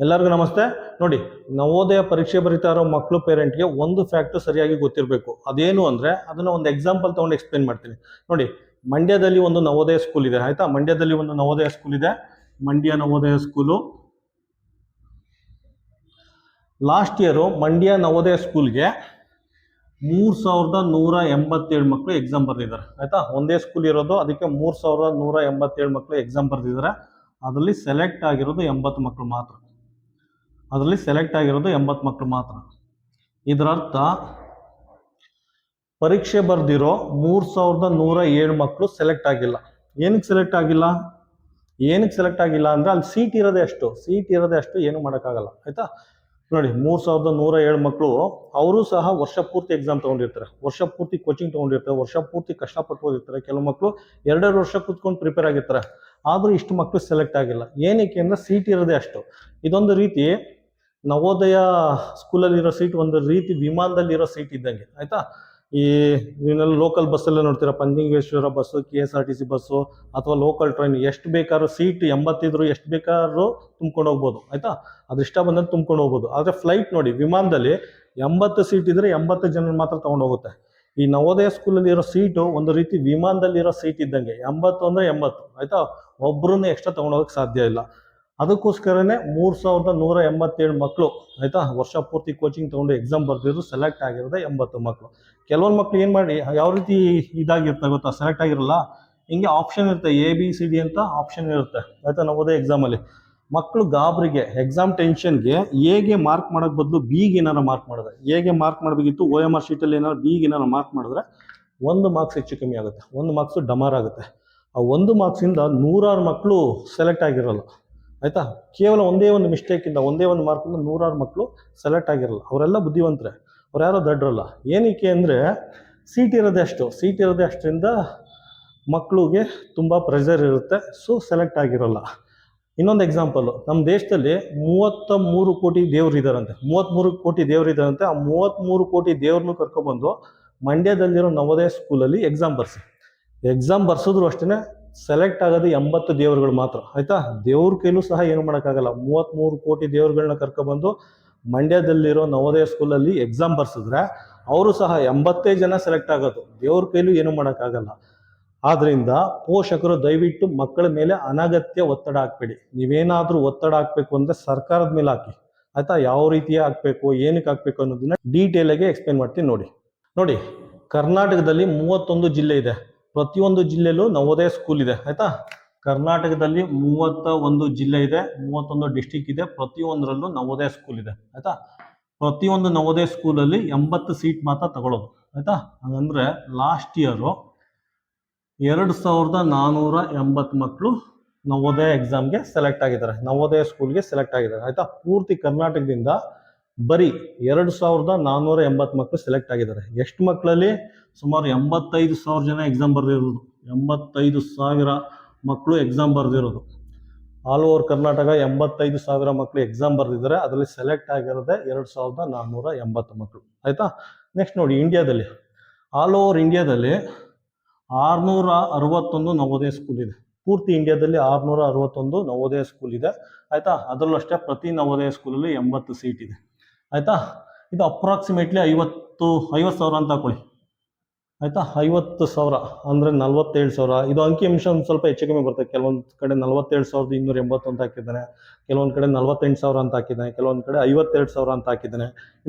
ಎಲ್ಲರಿಗೂ ನಮಸ್ತೆ. ನೋಡಿ, ನವೋದಯ ಪರೀಕ್ಷೆ ಬರೀತಾ ಇರೋ ಮಕ್ಕಳು ಪೇರೆಂಟ್ಗೆ ಒಂದು ಫ್ಯಾಕ್ಟ್ ಸರಿಯಾಗಿ ಗೊತ್ತಿರಬೇಕು. ಅದೇನು ಅಂದ್ರೆ, ಅದನ್ನ ಒಂದು ಎಕ್ಸಾಂಪಲ್ ತೊಗೊಂಡು ಎಕ್ಸ್ಪ್ಲೇನ್ ಮಾಡ್ತೀನಿ. ನೋಡಿ, ಮಂಡ್ಯದಲ್ಲಿ ಒಂದು ನವೋದಯ ಸ್ಕೂಲ್ ಇದೆ. ಆಯ್ತಾ? ಮಂಡ್ಯದಲ್ಲಿ ಒಂದು ನವೋದಯ ಸ್ಕೂಲ್ ಇದೆ. Mandya Navodaya school last year Mandya Navodaya ಸ್ಕೂಲ್ಗೆ ಮೂರು ಸಾವಿರದ ನೂರ ಎಂಬತ್ತೇಳು ಮಕ್ಕಳು ಎಕ್ಸಾಮ್ ಬರೆದಿದ್ದಾರೆ. ಆಯಿತಾ? ಒಂದೇ ಸ್ಕೂಲ್ ಇರೋದು, ಅದಕ್ಕೆ ಮೂರು ಸಾವಿರದ ನೂರ ಎಂಬತ್ತೇಳು ಮಕ್ಕಳು ಎಕ್ಸಾಮ್ ಬರೆದಿದ್ದಾರೆ. ಅದರಲ್ಲಿ ಸೆಲೆಕ್ಟ್ ಆಗಿರೋದು ಎಂಬತ್ತು ಮಕ್ಕಳು ಮಾತ್ರ. ಅದರಲ್ಲಿ ಸೆಲೆಕ್ಟ್ ಆಗಿರೋದು ಎಂಬತ್ತು ಮಕ್ಕಳು ಮಾತ್ರ. ಇದರರ್ಥ, ಪರೀಕ್ಷೆ ಬರೆದಿರೋ ಮೂರು ಸಾವಿರದ ನೂರ ಏಳು ಮಕ್ಕಳು ಸೆಲೆಕ್ಟ್ ಆಗಿಲ್ಲ. ಏನಕ್ಕೆ ಸೆಲೆಕ್ಟ್ ಆಗಿಲ್ಲ? ಏನಕ್ಕೆ ಸೆಲೆಕ್ಟ್ ಆಗಿಲ್ಲ ಅಂದರೆ ಅಲ್ಲಿ ಸೀಟ್ ಇರೋದೇ ಅಷ್ಟು. ಸೀಟ್ ಇರೋದೇ ಅಷ್ಟು ಏನು ಮಾಡೋಕ್ಕಾಗಲ್ಲ. ಆಯಿತಾ? ನೋಡಿ, ಮೂರು ಸಾವಿರದ ನೂರ ಏಳು ಮಕ್ಕಳು ಅವರು ಸಹ ವರ್ಷ ಪೂರ್ತಿ ಎಕ್ಸಾಮ್ ತೊಗೊಂಡಿರ್ತಾರೆ. ವರ್ಷ ಪೂರ್ತಿ ಕೋಚಿಂಗ್ ತೊಗೊಂಡಿರ್ತಾರೆ. ವರ್ಷ ಪೂರ್ತಿ ಕಷ್ಟಪಟ್ಟು ಓದಿರ್ತಾರೆ ಕೆಲವು ಮಕ್ಕಳು ಎರಡೆರಡು ವರ್ಷ ಕೂತ್ಕೊಂಡು ಪ್ರಿಪೇರ್ ಆಗಿರ್ತಾರೆ. ಆದರೂ ಇಷ್ಟು ಮಕ್ಕಳು ಸೆಲೆಕ್ಟ್ ಆಗಿಲ್ಲ. ಏನಕ್ಕೆ ಅಂದರೆ ಸೀಟ್ ಇರೋದೇ ಅಷ್ಟು. ಇದೊಂದು ರೀತಿ ನವೋದಯ ಸ್ಕೂಲಲ್ಲಿರೋ ಸೀಟ್ ಒಂದು ರೀತಿ ವಿಮಾನದಲ್ಲಿರೋ ಸೀಟ್ ಇದ್ದಂಗೆ, ಆಯ್ತಾ? ಈ ನೀವೆಲ್ಲ ಲೋಕಲ್ ಬಸ್ಸಲ್ಲೇ ನೋಡ್ತೀರಾ? ಪಂಜಿಂಗೇಶ್ವರ bus K S R T C bus ಅಥವಾ ಲೋಕಲ್ ಟ್ರೈನ್ ಎಷ್ಟು ಬೇಕಾದ್ರೂ ಸೀಟ್ ಎಂಬತ್ತಿದ್ರು ಎಷ್ಟು ಬೇಕಾದ್ರೂ ತುಂಬ್ಕೊಂಡು ಹೋಗ್ಬೋದು, ಆಯ್ತಾ? ಅದಿಷ್ಟ ಬಂದಂಗೆ ತುಂಬ್ಕೊಂಡು ಹೋಗ್ಬೋದು. ಆದರೆ ಫ್ಲೈಟ್ ನೋಡಿ, ವಿಮಾನದಲ್ಲಿ ಎಂಬತ್ತು ಸೀಟ್ ಇದ್ದರೆ ಎಂಬತ್ತು ಜನ ಮಾತ್ರ ತಗೊಂಡು ಹೋಗುತ್ತೆ. ಈ ನವೋದಯ ಸ್ಕೂಲಲ್ಲಿ ಇರೋ ಸೀಟು ಒಂದು ರೀತಿ ವಿಮಾನದಲ್ಲಿರೋ ಸೀಟ್ ಇದ್ದಂಗೆ, ಎಂಬತ್ತು ಅಂದರೆ ಎಂಬತ್ತು, ಆಯ್ತಾ? ಒಬ್ಬರನ್ನ ಎಕ್ಸ್ಟ್ರಾ ತೊಗೊಂಡೋಗಕ್ಕೆ ಸಾಧ್ಯ ಇಲ್ಲ. ಅದಕ್ಕೋಸ್ಕರನೇ ಮೂರು ಸಾವಿರದ ನೂರ ಎಂಬತ್ತೇಳು ಮಕ್ಕಳು, ಆಯಿತಾ? ವರ್ಷ ಪೂರ್ತಿ ಕೋಚಿಂಗ್ ತೊಗೊಂಡು ಎಕ್ಸಾಮ್ ಬರೆದಿದ್ರು ಸೆಲೆಕ್ಟ್ ಆಗಿರೋದೇ ಎಂಬತ್ತು ಮಕ್ಕಳು. ಕೆಲವೊಂದು ಮಕ್ಕಳು ಏನು ಮಾಡಿ, ಯಾವ ರೀತಿ ಇದಾಗಿರುತ್ತೆ ಗೊತ್ತಾ? ಸೆಲೆಕ್ಟ್ ಆಗಿರಲ್ಲ? ಹಿಂಗೆ ಆಪ್ಷನ್ ಇರುತ್ತೆ ಎ ಬಿ ಸಿ ಡಿ ಅಂತ ಆಪ್ಷನ್ ಇರುತ್ತೆ, ಆಯಿತಾ? ನಾವು ಓದೇ ಎಕ್ಸಾಮಲ್ಲಿ ಮಕ್ಕಳು ಗಾಬರಿಗೆ ಎಕ್ಸಾಮ್ ಟೆನ್ಷನ್ಗೆ ಎಗೆ ಮಾರ್ಕ್ ಮಾಡೋಕ್ಕೆ ಬದಲು ಬಿಗೆ ಏನಾರು ಮಾರ್ಕ್ ಮಾಡಿದ್ರೆ ಎಗೆ ಮಾರ್ಕ್ ಮಾಡಬೇಕಿತ್ತು ಓ ಎಂ ಆರ್ ಶೀಟಲ್ಲಿ ಏನಾದ್ರು ಬಿಗೆ ಏನಾರು ಮಾರ್ಕ್ ಮಾಡಿದ್ರೆ ಒಂದು ಮಾರ್ಕ್ಸ್ ಹೆಚ್ಚು ಕಮ್ಮಿ ಆಗುತ್ತೆ, ಒಂದು ಮಾರ್ಕ್ಸು ಡಮಾರ್ ಆಗುತ್ತೆ. ಆ ಒಂದು ಮಾರ್ಕ್ಸಿಂದ ನೂರಾರು ಮಕ್ಕಳು ಸೆಲೆಕ್ಟ್ ಆಗಿರಲ್ಲ. ಆಯಿತಾ? ಕೇವಲ ಒಂದೇ ಒಂದು ಮಿಸ್ಟೇಕಿಂದ ಒಂದೇ ಒಂದು ಮಾರ್ಕಿಂದ ನೂರಾರು ಮಕ್ಕಳು ಸೆಲೆಕ್ಟ್ ಆಗಿರಲ್ಲ. ಅವರೆಲ್ಲ ಬುದ್ಧಿವಂತರೆ. ಅವ್ರು ಯಾರೋ ದಡ್ರಲ್ಲ. ಏನಕ್ಕೆ ಅಂದರೆ ಸೀಟ್ ಇರೋದೇ ಅಷ್ಟು. ಸೀಟ್ ಇರೋದೇ ಅಷ್ಟರಿಂದ ಮಕ್ಕಳಿಗೆ ತುಂಬ ಪ್ರೆಷರ್ ಇರುತ್ತೆ. ಸೊ ಸೆಲೆಕ್ಟ್ ಆಗಿರೋಲ್ಲ. ಇನ್ನೊಂದು ಎಕ್ಸಾಂಪಲು ನಮ್ಮ ದೇಶದಲ್ಲಿ ಮೂವತ್ತ ಮೂರು ಕೋಟಿ ದೇವ್ರು ಇದ್ದಾರಂತೆ. ಮೂವತ್ತ್ಮೂರು ಕೋಟಿ ದೇವ್ರು ಇದ್ದಾರಂತೆ. ಆ ಮೂವತ್ತ್ಮೂರು ಕೋಟಿ ದೇವ್ರನ್ನೂ ಕರ್ಕೊಬಂದು ಮಂಡ್ಯದಲ್ಲಿರೋ ನವೋದಯ ಸ್ಕೂಲಲ್ಲಿ ಎಕ್ಸಾಮ್ ಬರ್ಸಿ. ಎಕ್ಸಾಮ್ ಬರ್ಸಿದ್ರು ಅಷ್ಟೇ ಸೆಲೆಕ್ಟ್ ಆಗೋದು ಎಂಬತ್ತು ದೇವರುಗಳು ಮಾತ್ರ. ಆಯ್ತಾ? ದೇವ್ರ ಕೈಲೂ ಸಹ ಏನು ಮಾಡೋಕ್ಕಾಗಲ್ಲ. ಮೂವತ್ತ್ಮೂರು ಕೋಟಿ ದೇವ್ರುಗಳನ್ನ ಕರ್ಕೊಬಂದು ಮಂಡ್ಯದಲ್ಲಿರೋ ನವೋದಯ ಸ್ಕೂಲಲ್ಲಿ ಎಕ್ಸಾಮ್ ಬರ್ಸಿದ್ರೆ ಅವರು ಸಹ ಎಂಬತ್ತೇ ಜನ ಸೆಲೆಕ್ಟ್ ಆಗೋದು. ದೇವ್ರ ಕೈಲೂ ಏನು ಮಾಡೋಕ್ಕಾಗಲ್ಲ. ಆದ್ರಿಂದ ಪೋಷಕರು ದಯವಿಟ್ಟು ಮಕ್ಕಳ ಮೇಲೆ ಅನಗತ್ಯ ಒತ್ತಡ ಹಾಕ್ಬೇಡಿ. ನೀವೇನಾದರೂ ಒತ್ತಡ ಹಾಕ್ಬೇಕು ಅಂದ್ರೆ ಸರ್ಕಾರದ ಮೇಲೆ ಹಾಕಿ. ಆಯ್ತಾ? ಯಾವ ರೀತಿಯ ಹಾಕ್ಬೇಕು, ಏನಕ್ಕೆ ಹಾಕ್ಬೇಕು ಅನ್ನೋದನ್ನ ಡೀಟೇಲ್ ಆಗಿ ಎಕ್ಸ್ಪ್ಲೇನ್ ಮಾಡ್ತೀನಿ ನೋಡಿ. ನೋಡಿ, ಕರ್ನಾಟಕದಲ್ಲಿ ಮೂವತ್ತೊಂದು ಜಿಲ್ಲೆ ಇದೆ. ಪ್ರತಿಯೊಂದು ಜಿಲ್ಲೆಯಲ್ಲೂ ನವೋದಯ ಸ್ಕೂಲ್ ಇದೆ, ಆಯ್ತಾ? ಕರ್ನಾಟಕದಲ್ಲಿ ಮೂವತ್ತ ಒಂದು ಜಿಲ್ಲೆ ಇದೆ, ಮೂವತ್ತೊಂದು ಡಿಸ್ಟಿಕ್ ಇದೆ, ಪ್ರತಿಯೊಂದರಲ್ಲೂ ನವೋದಯ ಸ್ಕೂಲ್ ಇದೆ, ಆಯ್ತಾ? ಪ್ರತಿಯೊಂದು ನವೋದಯ ಸ್ಕೂಲಲ್ಲಿ ಎಂಬತ್ತು ಸೀಟ್ ಮಾತ್ರ ತಗೊಳ್ಳೋದು, ಆಯ್ತಾ? ಹಾಗಂದ್ರೆ ಲಾಸ್ಟ್ ಇಯರು ಎರಡು ಸಾವಿರದ ನಾನ್ನೂರ ಎಂಬತ್ತು ಮಕ್ಕಳು ನವೋದಯ ಎಕ್ಸಾಮ್ಗೆ ಸೆಲೆಕ್ಟ್ ಆಗಿದ್ದಾರೆ ನವೋದಯ ಸ್ಕೂಲ್ಗೆ ಸೆಲೆಕ್ಟ್ ಆಗಿದ್ದಾರೆ, ಆಯ್ತಾ? ಪೂರ್ತಿ ಕರ್ನಾಟಕದಿಂದ ಬರೀ ಎರಡು ಸಾವಿರದ ನಾನ್ನೂರ ಎಂಬತ್ತು ಮಕ್ಕಳು ಸೆಲೆಕ್ಟ್ ಆಗಿದ್ದಾರೆ. ಎಷ್ಟು ಮಕ್ಕಳಲ್ಲಿ ಸುಮಾರು ಎಂಬತ್ತೈದು ಸಾವಿರ ಜನ ಎಕ್ಸಾಮ್ ಬರೆದಿರೋದು. ಎಂಬತ್ತೈದು ಸಾವಿರ ಮಕ್ಕಳು ಎಕ್ಸಾಮ್ ಬರೆದಿರೋದು. ಆಲ್ ಓವರ್ ಕರ್ನಾಟಕ ಎಂಬತ್ತೈದು ಸಾವಿರ ಮಕ್ಕಳು ಎಕ್ಸಾಮ್ ಬರೆದಿದ್ದಾರೆ. ಅದರಲ್ಲಿ ಸೆಲೆಕ್ಟ್ ಆಗಿರೋದೇ ಎರಡು ಸಾವಿರದ ನಾನ್ನೂರ ಎಂಬತ್ತು ಮಕ್ಕಳು ಆಯಿತಾ? ನೆಕ್ಸ್ಟ್ ನೋಡಿ ಇಂಡಿಯಾದಲ್ಲಿ ಆಲ್ ಓವರ್ ಇಂಡಿಯಾದಲ್ಲಿ ಆರುನೂರ ಅರವತ್ತೊಂದು ನವೋದಯ ಸ್ಕೂಲ್ ಇದೆ. ಪೂರ್ತಿ ಇಂಡಿಯಾದಲ್ಲಿ ಆರುನೂರ ಅರವತ್ತೊಂದು ನವೋದಯ ಸ್ಕೂಲ್ ಇದೆ. ಆಯಿತಾ? ಅದರಲ್ಲೂ ಅಷ್ಟೇ ಪ್ರತಿ ನವೋದಯ ಸ್ಕೂಲಲ್ಲಿ ಎಂಬತ್ತು ಸೀಟ್ ಇದೆ. ಆಯಿತಾ? ಇದು ಅಪ್ರಾಕ್ಸಿಮೇಟ್ಲಿ ಐವತ್ತು ಐವತ್ತು ಸಾವಿರ ಅಂತ ಹಾಕೊಳ್ಳಿ. ಆಯಿತಾ? ಐವತ್ತು ಸಾವಿರ ಅಂದರೆ ನಲ್ವತ್ತೇಳು ಸಾವಿರ. ಇದು ಅಂಕಿ ಅಂಶ ಒಂದು ಸ್ವಲ್ಪ ಹೆಚ್ಚು ಕಮ್ಮಿ ಬರ್ತದೆ ಕೆಲವೊಂದು ಕಡೆ ನಲ್ವತ್ತೇಳು ಸಾವಿರದ ಇನ್ನೂರ ಎಂಬತ್ತು ಅಂತ ಹಾಕಿದ್ದಾನೆ. ಕೆಲವೊಂದು ಕಡೆ ನಲ್ವತ್ತೆಂಟು ಸಾವಿರ ಅಂತ ಹಾಕಿದ್ದಾನೆ. ಕೆಲವೊಂದು ಕಡೆ ಐವತ್ತೆರಡು ಸಾವಿರ ಅಂತ ಹಾಕಿದ್ದಾನೆ.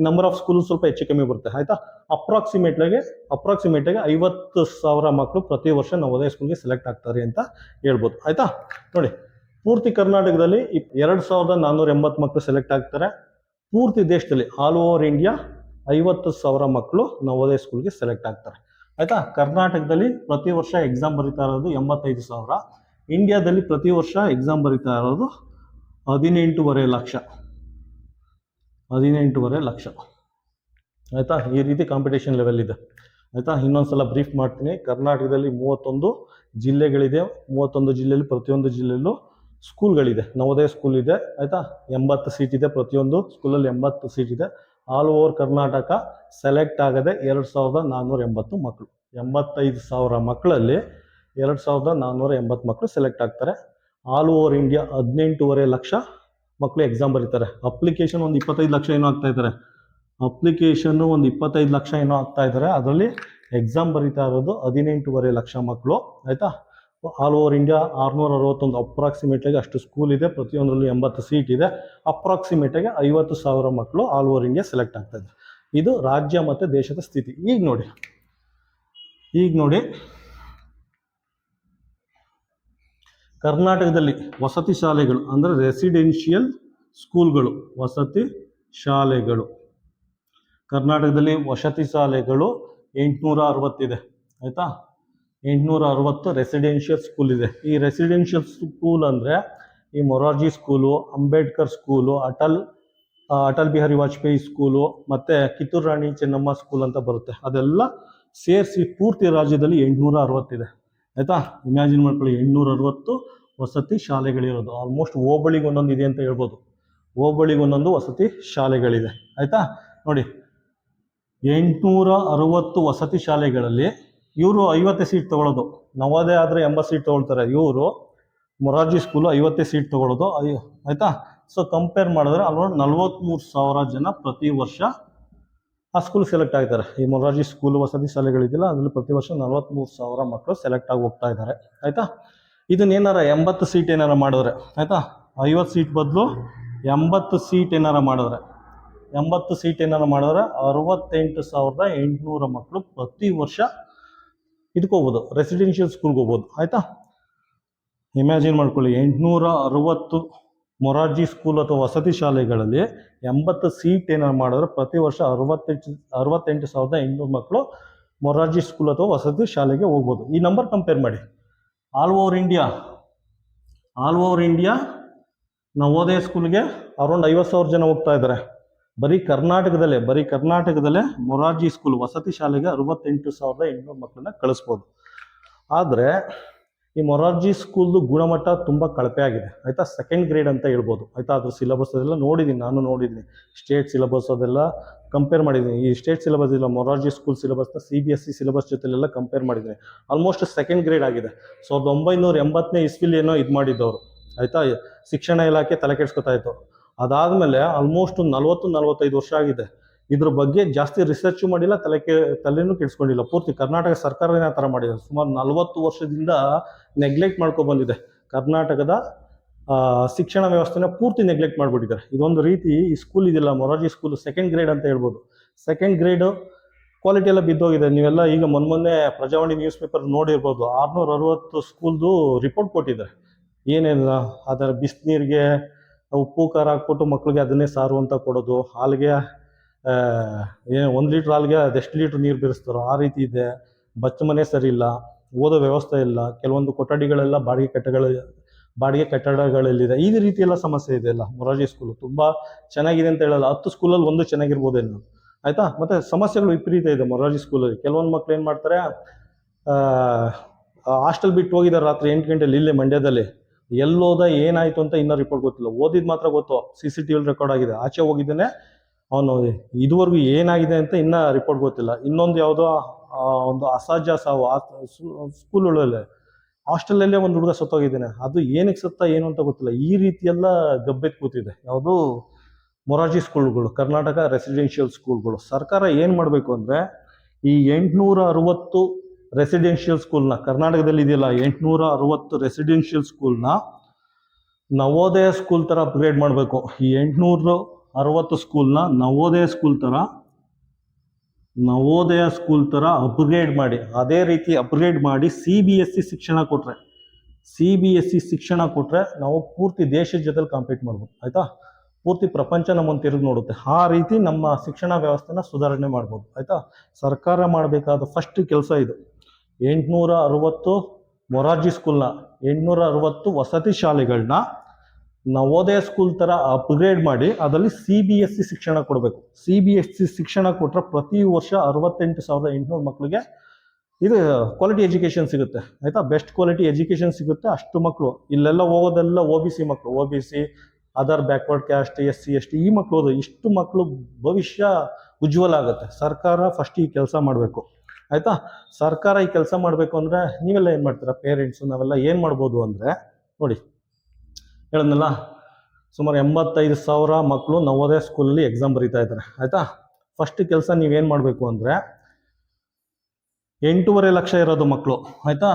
ನಂಬರ್ ಆಫ್ ಸ್ಕೂಲ್ ಸ್ವಲ್ಪ ಹೆಚ್ಚು ಕಮ್ಮಿ ಬರುತ್ತೆ. ಆಯಿತಾ? ಅಪ್ರಾಕ್ಸಿಮೇಟ್ಲಾಗೆ ಅಪ್ರಾಕ್ಸಿಮೇಟಾಗಿ ಐವತ್ತು ಸಾವಿರ ಮಕ್ಕಳು ಪ್ರತಿ ವರ್ಷ ನವೋದಯ ಸ್ಕೂಲ್ಗೆ ಸೆಲೆಕ್ಟ್ ಆಗ್ತಾರೆ ಅಂತ ಹೇಳ್ಬೋದು. ಆಯಿತಾ? ನೋಡಿ, ಪೂರ್ತಿ ಕರ್ನಾಟಕದಲ್ಲಿ ಎರಡು ಸಾವಿರದ ನಾನ್ನೂರ ಎಂಬತ್ತು ಮಕ್ಕಳು ಸೆಲೆಕ್ಟ್ ಆಗ್ತಾರೆ. ಪೂರ್ತಿ ದೇಶದಲ್ಲಿ ಆಲ್ ಓವರ್ ಇಂಡಿಯಾ ಐವತ್ತು ಸಾವಿರ ಮಕ್ಕಳು ನವೋದಯ ಸ್ಕೂಲ್ಗೆ ಸೆಲೆಕ್ಟ್ ಆಗ್ತಾರೆ. ಆಯಿತಾ? ಕರ್ನಾಟಕದಲ್ಲಿ ಪ್ರತಿ ವರ್ಷ ಎಕ್ಸಾಮ್ ಬರೀತಾ ಇರೋದು ಎಂಬತ್ತೈದು ಸಾವಿರ. ಇಂಡಿಯಾದಲ್ಲಿ ಪ್ರತಿ ವರ್ಷ ಎಕ್ಸಾಮ್ ಬರೀತಾ ಇರೋದು ಹದಿನೆಂಟೂವರೆ ಲಕ್ಷ. ಹದಿನೆಂಟೂವರೆ ಲಕ್ಷ. ಆಯಿತಾ? ಈ ರೀತಿ ಕಾಂಪಿಟೇಷನ್ ಲೆವೆಲ್ ಇದೆ. ಆಯಿತಾ? ಇನ್ನೊಂದ್ಸಲ ಬ್ರೀಫ್ ಮಾಡ್ತೀನಿ. ಕರ್ನಾಟಕದಲ್ಲಿ ಮೂವತ್ತೊಂದು ಜಿಲ್ಲೆಗಳಿದೆ. ಮೂವತ್ತೊಂದು ಜಿಲ್ಲೆಯಲ್ಲಿ ಪ್ರತಿಯೊಂದು ಜಿಲ್ಲೆಯಲ್ಲೂ ಸ್ಕೂಲ್ಗಳಿದೆ. ನವೋದಯ ಸ್ಕೂಲ್ ಇದೆ, ಆಯಿತಾ? ಎಂಬತ್ತು ಸೀಟ್ ಇದೆ ಪ್ರತಿಯೊಂದು ಸ್ಕೂಲಲ್ಲಿ ಎಂಬತ್ತು ಸೀಟ್ ಇದೆ. ಆಲ್ ಓವರ್ ಕರ್ನಾಟಕ ಸೆಲೆಕ್ಟ್ ಆಗದೆ ಎರಡು ಸಾವಿರದ ನಾನ್ನೂರ ಎಂಬತ್ತು ಮಕ್ಕಳು ಎಂಬತ್ತೈದು ಸಾವಿರ ಮಕ್ಕಳಲ್ಲಿ ಎರಡು ಸಾವಿರದ ನಾನ್ನೂರ ಎಂಬತ್ತು ಮಕ್ಕಳು ಸೆಲೆಕ್ಟ್ ಆಗ್ತಾರೆ. ಆಲ್ ಓವರ್ ಇಂಡಿಯಾ ಹದಿನೆಂಟೂವರೆ ಲಕ್ಷ ಮಕ್ಕಳು ಎಕ್ಸಾಮ್ ಬರೀತಾರೆ. ಅಪ್ಲಿಕೇಶನ್ ಒಂದು ಇಪ್ಪತ್ತೈದು ಲಕ್ಷ ಏನೋ ಆಗ್ತಾ ಇದ್ದಾರೆ. ಅಪ್ಲಿಕೇಶನ್ನು ಒಂದು ಇಪ್ಪತ್ತೈದು ಲಕ್ಷ ಏನೋ ಆಗ್ತಾ ಇದ್ದಾರೆ. ಅದರಲ್ಲಿ ಎಕ್ಸಾಮ್ ಬರೀತಾ ಇರೋದು ಹದಿನೆಂಟೂವರೆ ಲಕ್ಷ ಮಕ್ಕಳು ಆಯಿತಾ? ಆಲ್ ಓವರ್ ಇಂಡಿಯಾ ಆರುನೂರ ಅರವತ್ತೊಂದು ಅಪ್ರಾಕ್ಸಿಮೇಟಾಗಿ ಅಷ್ಟು ಸ್ಕೂಲ್ ಇದೆ. ಪ್ರತಿಯೊಂದರಲ್ಲೂ ಎಂಬತ್ತು ಸೀಟ್ ಇದೆ. ಅಪ್ರಾಕ್ಸಿಮೇಟಾಗಿ ಐವತ್ತು ಸಾವಿರ ಮಕ್ಕಳು ಆಲ್ ಓವರ್ ಇಂಡಿಯಾ ಸೆಲೆಕ್ಟ್ ಆಗ್ತಾ ಇದು ರಾಜ್ಯ ಮತ್ತು ದೇಶದ ಸ್ಥಿತಿ. ಈಗ ನೋಡಿ. ಈಗ ನೋಡಿ. ಕರ್ನಾಟಕದಲ್ಲಿ ವಸತಿ ಶಾಲೆಗಳು ಅಂದರೆ ರೆಸಿಡೆನ್ಷಿಯಲ್ ಸ್ಕೂಲ್ಗಳು ವಸತಿ ಶಾಲೆಗಳು. ಕರ್ನಾಟಕದಲ್ಲಿ ವಸತಿ ಶಾಲೆಗಳು ಎಂಟುನೂರ ಅರವತ್ತಿದೆ ಆಯಿತಾ? ಎಂಟುನೂರ ಅರವತ್ತು ರೆಸಿಡೆನ್ಷಿಯಲ್ ಸ್ಕೂಲ್ ಇದೆ. ಈ ರೆಸಿಡೆನ್ಷಿಯಲ್ ಸ್ಕೂಲ್ ಅಂದರೆ ಈ Morarji school Ambedkar school Atal Atal Bihari Vajpayee school ಮತ್ತು ಕಿತ್ತೂರು ರಾಣಿ ಚೆನ್ನಮ್ಮ ಸ್ಕೂಲ್ ಅಂತ ಬರುತ್ತೆ. ಅದೆಲ್ಲ ಸೇರಿಸಿ ಪೂರ್ತಿ ರಾಜ್ಯದಲ್ಲಿ ಎಂಟುನೂರ ಅರವತ್ತಿದೆ ಆಯಿತಾ? ಇಮ್ಯಾಜಿನ್ ಮಾಡ್ಕೊಳ್ಳಿ ಎಂಟುನೂರ ಅರವತ್ತು ವಸತಿ ಶಾಲೆಗಳಿರೋದು. ಆಲ್ಮೋಸ್ಟ್ ಹೋಬಳಿಗೆ ಒಂದೊಂದು ಇದೆ ಅಂತ ಹೇಳ್ಬೋದು. ಹೋಬಳಿಗೆ ಒಂದೊಂದು ವಸತಿ ಶಾಲೆಗಳಿದೆ. ಆಯಿತಾ? ನೋಡಿ ಎಂಟುನೂರ ಅರವತ್ತು ವಸತಿ ಶಾಲೆಗಳಲ್ಲಿ ಇವರು ಐವತ್ತೇ ಸೀಟ್ ತೊಗೊಳೋದು. ನವೋದಯ ಆದರೆ ಎಂಬತ್ತು ಸೀಟ್ ತೊಗೊಳ್ತಾರೆ. ಇವರು ಮೊರಾರ್ಜಿ ಸ್ಕೂಲು ಐವತ್ತೇ ಸೀಟ್ ತೊಗೊಳೋದು. ಐ, ಆಯಿತಾ? ಸೊ ಕಂಪೇರ್ ಮಾಡಿದ್ರೆ ಅಲ್ವ ನಲ್ವತ್ತ್ಮೂರು ಸಾವಿರ ಜನ ಪ್ರತಿ ವರ್ಷ ಆ ಸ್ಕೂಲ್ ಸೆಲೆಕ್ಟ್ ಆಗ್ತಾರೆ. ಈ ಮೊರಾರ್ಜಿ ಸ್ಕೂಲ್ ವಸತಿ ಶಾಲೆಗಳಿದೆಯಲ್ಲ, ಅದರಲ್ಲಿ ಪ್ರತಿ ವರ್ಷ ನಲ್ವತ್ತ್ಮೂರು ಸಾವಿರ ಮಕ್ಕಳು ಸೆಲೆಕ್ಟ್ ಆಗಿ ಹೋಗ್ತಾ ಇದ್ದಾರೆ. ಆಯಿತಾ? ಇದನ್ನೇನಾರ ಎಂಬತ್ತು ಸೀಟ್ ಏನಾರ ಮಾಡಿದ್ರೆ, ಆಯಿತಾ? ಐವತ್ತು ಸೀಟ್ ಬದಲು ಎಂಬತ್ತು ಸೀಟ್ ಏನಾರ ಮಾಡಿದ್ರೆ, ಎಂಬತ್ತು ಸೀಟ್ ಏನಾರ ಮಾಡಿದ್ರೆ ಅರವತ್ತೆಂಟು ಸಾವಿರದ ಎಂಟುನೂರ ಮಕ್ಕಳು ಪ್ರತಿ ವರ್ಷ ಇದಕ್ಕೆ ಹೋಗ್ಬೋದು ರೆಸಿಡೆನ್ಷಿಯಲ್ ಸ್ಕೂಲ್ಗೆ ಹೋಗ್ಬೋದು, ಆಯಿತಾ? ಇಮ್ಯಾಜಿನ್ ಮಾಡ್ಕೊಳ್ಳಿ, ಎಂಟುನೂರ ಅರವತ್ತು ಮೊರಾರ್ಜಿ ಸ್ಕೂಲ್ ಅಥವಾ ವಸತಿ ಶಾಲೆಗಳಲ್ಲಿ ಎಂಬತ್ತು ಸೀಟ್ ಏನಾರು ಮಾಡಿದ್ರೆ ಪ್ರತಿ ವರ್ಷ ಅರವತ್ತೆಂಟು ಅರವತ್ತೆಂಟು ಸಾವಿರದ ಎಂಟುನೂರು ಮಕ್ಕಳು ಮೊರಾರ್ಜಿ ಸ್ಕೂಲ್ ಅಥವಾ ವಸತಿ ಶಾಲೆಗೆ ಹೋಗ್ಬೋದು. ಈ ನಂಬರ್ ಕಂಪೇರ್ ಮಾಡಿ. All over India all over India Navodaya ಸ್ಕೂಲ್ಗೆ ಅರೌಂಡ್ ಐವತ್ತು ಸಾವಿರ ಜನ ಹೋಗ್ತಾ ಇದ್ದಾರೆ. ಬರೀ ಕರ್ನಾಟಕದಲ್ಲೇ ಬರೀ ಕರ್ನಾಟಕದಲ್ಲೇ ಮೊರಾರ್ಜಿ ಸ್ಕೂಲ್ ವಸತಿ ಶಾಲೆಗೆ ಅರವತ್ತೆಂಟು ಸಾವಿರದ ಎಂಟುನೂರು ಮಕ್ಕಳನ್ನ ಕಳಿಸ್ಬೋದು. ಆದರೆ ಈ ಮೊರಾರ್ಜಿ ಸ್ಕೂಲ್ದು ಗುಣಮಟ್ಟ ತುಂಬ ಕಳಪೆ ಆಗಿದೆ. ಆಯಿತಾ? ಸೆಕೆಂಡ್ ಗ್ರೇಡ್ ಅಂತ ಹೇಳ್ಬೋದು. ಆಯಿತಾ? ಅದ್ರ ಸಿಲೆಬಸ್ ಅದೆಲ್ಲ ನೋಡಿದ್ದೀನಿ ನಾನು ನೋಡಿದ್ದೀನಿ ಸ್ಟೇಟ್ ಸಿಲೆಬಸ್ ಅದೆಲ್ಲ ಕಂಪೇರ್ ಮಾಡಿದ್ದೀನಿ ಈ ಸ್ಟೇಟ್ ಸಿಲೆಬಸ್ ಇಲ್ಲ, Morarji school ಸಿಲೆಬಸ್ನ C B S C syllabus ಜೊತೆಲೆಲ್ಲ compare ಮಾಡಿದ್ದೀನಿ ಆಲ್ಮೋಸ್ಟ್ ಸೆಕೆಂಡ್ ಗ್ರೇಡ್ ಆಗಿದೆ. ಸಾವಿರದ ಒಂಬೈನೂರ ಎಂಬತ್ತನೇ ಇಸ್ವಿಲಿ ಏನೋ ಇದು ಮಾಡಿದ್ದವರು. ಆಯಿತಾ? ಶಿಕ್ಷಣ ಇಲಾಖೆ ತಲೆ ಕೆಡ್ಸ್ಕೊತಾ ಇತ್ತು. ಅದಾದಮೇಲೆ ಆಲ್ಮೋಸ್ಟ್ ನಲ್ವತ್ತು, ನಲ್ವತ್ತೈದು ವರ್ಷ ಆಗಿದೆ. ಇದ್ರ ಬಗ್ಗೆ ಜಾಸ್ತಿ ರಿಸರ್ಚ್ ಮಾಡಿಲ್ಲ, ತಲೆ ತಲೆನೂ ಕೆಡಿಸ್ಕೊಂಡಿಲ್ಲ. ಪೂರ್ತಿ ಕರ್ನಾಟಕ ಸರ್ಕಾರನೇ ಆ ಥರ ಮಾಡಿದೆ. ಸುಮಾರು ನಲ್ವತ್ತು ವರ್ಷದಿಂದ ನೆಗ್ಲೆಕ್ಟ್ ಮಾಡ್ಕೊ ಬಂದಿದೆ. ಕರ್ನಾಟಕದ ಶಿಕ್ಷಣ ವ್ಯವಸ್ಥೆನ ಪೂರ್ತಿ ನೆಗ್ಲೆಕ್ಟ್ ಮಾಡಿಬಿಟ್ಟಿದ್ದಾರೆ. ಇದೊಂದು ರೀತಿ ಈ ಸ್ಕೂಲ್ ಇದಿಲ್ಲ. ಮೊರಾರ್ಜಿ ಸ್ಕೂಲ್ ಸೆಕೆಂಡ್ ಗ್ರೇಡ್ ಅಂತ ಹೇಳ್ಬೋದು. ಸೆಕೆಂಡ್ ಗ್ರೇಡು ಕ್ವಾಲಿಟಿ ಎಲ್ಲ ಬಿದ್ದೋಗಿದೆ. ನೀವೆಲ್ಲ ಈಗ ಮೊನ್ನೆ ಮೊನ್ನೆ ಪ್ರಜಾವಾಣಿ ನ್ಯೂಸ್ ಪೇಪರ್ ನೋಡಿರ್ಬೋದು. ಆರ್ನೂರ ಅರವತ್ತು ಸ್ಕೂಲ್ದು ರಿಪೋರ್ಟ್ ಕೊಟ್ಟಿದ್ದಾರೆ. ಏನೇನಿಲ್ಲ? ಅದರ ಬಿಸಿನೀರಿಗೆ ಉಪ್ಪು ಖಾರ ಹಾಕ್ಬಿಟ್ಟು ಮಕ್ಕಳಿಗೆ ಅದನ್ನೇ ಸಾರು ಅಂತ ಕೊಡೋದು. ಹಾಲಿಗೆ ಏನು ಒಂದು ಲೀಟ್ರ್ ಹಾಲಿಗೆ ಅದೆಷ್ಟು ಲೀಟ್ರ್ ನೀರು ಬೀರಿಸ್ತಾರೋ ಆ ರೀತಿ ಇದೆ. ಬಚ್ಚ ಮನೆ ಸರಿ ಇಲ್ಲ. ಓದೋ ವ್ಯವಸ್ಥೆ ಇಲ್ಲ. ಕೆಲವೊಂದು ಕೊಠಡಿಗಳೆಲ್ಲ ಬಾಡಿಗೆ ಕಟ್ಟಡಗಳ ಬಾಡಿಗೆ ಕಟ್ಟಡಗಳಲ್ಲಿದೆ. ಈ ರೀತಿ ಎಲ್ಲ ಸಮಸ್ಯೆ ಇದೆ ಅಲ್ಲ. ಮೊರಾರ್ಜಿ ಸ್ಕೂಲು ತುಂಬ ಚೆನ್ನಾಗಿದೆ ಅಂತ ಹೇಳಲ್ಲ. ಹತ್ತು ಸ್ಕೂಲಲ್ಲಿ ಒಂದು ಚೆನ್ನಾಗಿರ್ಬೋದೇನು ಆಯಿತಾ? ಮತ್ತು ಸಮಸ್ಯೆಗಳು ವಿಪರೀತ ಇದೆ ಮೊರಾರ್ಜಿ ಸ್ಕೂಲಲ್ಲಿ ಕೆಲವೊಂದು ಮಕ್ಳು ಏನು ಮಾಡ್ತಾರೆ ಹಾಸ್ಟೆಲ್ ಬಿಟ್ಟು ಹೋಗಿದ್ದಾರೆ ರಾತ್ರಿ ಎಂಟು ಗಂಟೆಯಲ್ಲಿ ಇಲ್ಲೇ ಮಂಡ್ಯದಲ್ಲಿ. ಎಲ್ಲೋದ ಏನಾಯಿತು ಅಂತ ಇನ್ನೂ ರಿಪೋರ್ಟ್ ಗೊತ್ತಿಲ್ಲ. ಓದಿದ್ ಮಾತ್ರ ಗೊತ್ತು. ಸಿ ಸಿ ಟಿ ವಿಲ್ ರೆಕಾರ್ಡ್ ಆಗಿದೆ. ಆಚೆ ಹೋಗಿದ್ದಾನೆ. ಅವನು ಇದುವರೆಗೂ ಏನಾಗಿದೆ ಅಂತ ಇನ್ನೂ ರಿಪೋರ್ಟ್ ಗೊತ್ತಿಲ್ಲ. ಇನ್ನೊಂದು ಯಾವುದೋ ಒಂದು ಅಸಹಜ ಸಾವು. ಸ್ಕೂಲ್ಗಳಲ್ಲಿ ಹಾಸ್ಟೆಲಲ್ಲೇ ಒಂದು ಹುಡುಗ ಸತ್ತೋಗಿದ್ದಾನೆ. ಅದು ಏನಕ್ಕೆ ಸತ್ತ, ಏನು ಅಂತ ಗೊತ್ತಿಲ್ಲ. ಈ ರೀತಿಯೆಲ್ಲ ಗಬ್ಬೆತ್ ಕೂತಿದೆ. ಯಾವುದು? ಮೊರಾರ್ಜಿ ಸ್ಕೂಲ್ಗಳು ಕರ್ನಾಟಕ ರೆಸಿಡೆನ್ಷಿಯಲ್ ಸ್ಕೂಲ್ಗಳು ಸರ್ಕಾರ ಏನು ಮಾಡಬೇಕು ಅಂದರೆ, ಈ ಎಂಟುನೂರ ಅರವತ್ತು ರೆಸಿಡೆನ್ಷಿಯಲ್ ಸ್ಕೂಲ್ನ ಕರ್ನಾಟಕದಲ್ಲಿ ಇದೆಯಲ್ಲ ಎಂಟುನೂರ ಅರವತ್ತು ರೆಸಿಡೆನ್ಷಿಯಲ್ ಸ್ಕೂಲ್ನ ನವೋದಯ ಸ್ಕೂಲ್ ಥರ ಅಪ್ಗ್ರೇಡ್ ಮಾಡಬೇಕು. ಈ ಎಂಟುನೂರು ಅರವತ್ತು ಸ್ಕೂಲ್ನ ನವೋದಯ ಸ್ಕೂಲ್ ಥರ ನವೋದಯ ಸ್ಕೂಲ್ ಥರ ಅಪ್ಗ್ರೇಡ್ ಮಾಡಿ, ಅದೇ ರೀತಿ ಅಪ್ಗ್ರೇಡ್ ಮಾಡಿ ಸಿ ಬಿ ಎಸ್ ಸಿ ಶಿಕ್ಷಣ ಕೊಟ್ಟರೆ ಸಿ ಬಿ ಎಸ್ ಸಿ ಶಿಕ್ಷಣ ಕೊಟ್ಟರೆ ನಾವು ಪೂರ್ತಿ ದೇಶದ ಜೊತೆಲಿ ಕಾಂಪೀಟ್ ಮಾಡ್ಬೋದು. ಆಯಿತಾ? ಪೂರ್ತಿ ಪ್ರಪಂಚ ನಮ್ಮನ್ನು ತಿರುಗಿ ನೋಡುತ್ತೆ. ಆ ರೀತಿ ನಮ್ಮ ಶಿಕ್ಷಣ ವ್ಯವಸ್ಥೆನ ಸುಧಾರಣೆ ಮಾಡ್ಬೋದು. ಆಯಿತಾ? ಸರ್ಕಾರ ಮಾಡಬೇಕಾದ ಫಸ್ಟ್ ಕೆಲಸ ಇದು. ಎಂಟುನೂರ ಅರವತ್ತು ಮೊರಾರ್ಜಿ ಸ್ಕೂಲ್ನ ಎಂಟುನೂರ ಅರವತ್ತು ವಸತಿ ಶಾಲೆಗಳನ್ನ ನವೋದಯ ಸ್ಕೂಲ್ ಥರ ಅಪ್ಗ್ರೇಡ್ ಮಾಡಿ ಅದರಲ್ಲಿ ಸಿ ಬಿ ಎಸ್ ಸಿ ಶಿಕ್ಷಣ ಕೊಡಬೇಕು. ಸಿ ಬಿ ಎಸ್ ಸಿ ಶಿಕ್ಷಣ ಕೊಟ್ಟರೆ ಪ್ರತಿ ವರ್ಷ ಅರವತ್ತೆಂಟು ಸಾವಿರದ ಎಂಟುನೂರು ಮಕ್ಕಳಿಗೆ ಇದು ಕ್ವಾಲಿಟಿ ಎಜುಕೇಷನ್ ಸಿಗುತ್ತೆ. ಆಯಿತಾ? ಬೆಸ್ಟ್ ಕ್ವಾಲಿಟಿ ಎಜುಕೇಷನ್ ಸಿಗುತ್ತೆ ಅಷ್ಟು ಮಕ್ಕಳು ಇಲ್ಲೆಲ್ಲ ಹೋಗೋದೆಲ್ಲ ಒ ಬಿ ಸಿ ಮಕ್ಕಳು O B C other backward caste S C S T ಈ ಮಕ್ಕಳು ಇಷ್ಟು ಮಕ್ಕಳು ಭವಿಷ್ಯ ಉಜ್ವಲ ಆಗುತ್ತೆ. ಸರ್ಕಾರ ಫಸ್ಟ್ ಈ ಕೆಲಸ ಮಾಡಬೇಕು. ಆಯಿತಾ? ಸರ್ಕಾರ ಈ ಕೆಲಸ ಮಾಡಬೇಕು ಅಂದರೆ ನೀವೆಲ್ಲ ಏನು ಮಾಡ್ತೀರಾ? ಪೇರೆಂಟ್ಸು ನಾವೆಲ್ಲ ಏನು ಮಾಡ್ಬೋದು ಅಂದರೆ, ನೋಡಿ, ಹೇಳಿದ್ನಲ್ಲ, ಸುಮಾರು ಎಂಬತ್ತೈದು ಸಾವಿರ ಮಕ್ಕಳು ನವೋದಯ ಸ್ಕೂಲಲ್ಲಿ ಎಕ್ಸಾಮ್ ಬರೀತಾ ಇದ್ದಾರೆ. ಆಯಿತಾ? ಫಸ್ಟ್ ಕೆಲಸ ನೀವೇನು ಮಾಡಬೇಕು ಅಂದರೆ, ಎಂಟೂವರೆ ಲಕ್ಷ ಇರೋದು ಮಕ್ಕಳು ಆಯಿತಾ?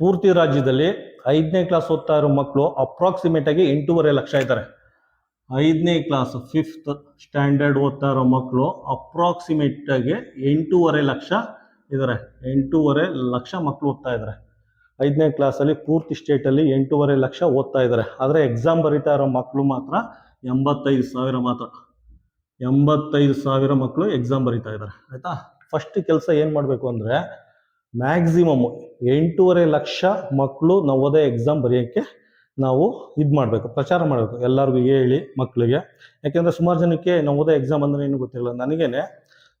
ಪೂರ್ತಿ ರಾಜ್ಯದಲ್ಲಿ ಐದನೇ ಕ್ಲಾಸ್ ಓದ್ತಾ ಇರೋ ಮಕ್ಕಳು ಅಪ್ರಾಕ್ಸಿಮೇಟಾಗಿ ಎಂಟೂವರೆ ಲಕ್ಷ ಇದ್ದಾರೆ. ಐದನೇ ಕ್ಲಾಸ್ ಫಿಫ್ತ್ ಸ್ಟ್ಯಾಂಡರ್ಡ್ ಓದ್ತಾ ಇರೋ ಮಕ್ಕಳು ಅಪ್ರಾಕ್ಸಿಮೇಟಾಗಿ ಎಂಟೂವರೆ ಲಕ್ಷ ಇದ್ದಾರೆ ಎಂಟೂವರೆ ಲಕ್ಷ ಮಕ್ಕಳು ಓದ್ತಾ ಇದ್ದಾರೆ ಐದನೇ ಕ್ಲಾಸಲ್ಲಿ ಪೂರ್ತಿ ಸ್ಟೇಟಲ್ಲಿ ಎಂಟೂವರೆ ಲಕ್ಷ ಓದ್ತಾ ಇದ್ದಾರೆ ಆದರೆ ಎಕ್ಸಾಮ್ ಬರೀತಾ ಇರೋ ಮಕ್ಕಳು ಮಾತ್ರ ಎಂಬತ್ತೈದು ಸಾವಿರ ಮಾತ್ರ. ಎಂಬತ್ತೈದು ಸಾವಿರ ಮಕ್ಕಳು ಎಕ್ಸಾಮ್ ಬರೀತಾ ಇದ್ದಾರೆ ಆಯಿತಾ? ಫಸ್ಟ್ ಕೆಲಸ ಏನು ಮಾಡಬೇಕು ಅಂದರೆ ಮ್ಯಾಕ್ಸಿಮಮ್ ಎಂಟೂವರೆ ಲಕ್ಷ ಮಕ್ಕಳು ನವೋದಯ ಎಕ್ಸಾಮ್ ಬರೆಯೋಕ್ಕೆ ನಾವು ಇದು ಮಾಡಬೇಕು, ಪ್ರಚಾರ ಮಾಡಬೇಕು, ಎಲ್ಲರಿಗೂ ಹೇಳಿ ಮಕ್ಕಳಿಗೆ ಯಾಕೆಂದರೆ ಸುಮಾರು ಜನಕ್ಕೆ ನವೋದಯ ಎಕ್ಸಾಮ್ ಅಂದರೆ ಏನು ಗೊತ್ತಿರಲ್ಲ ನನಗೇನೆ,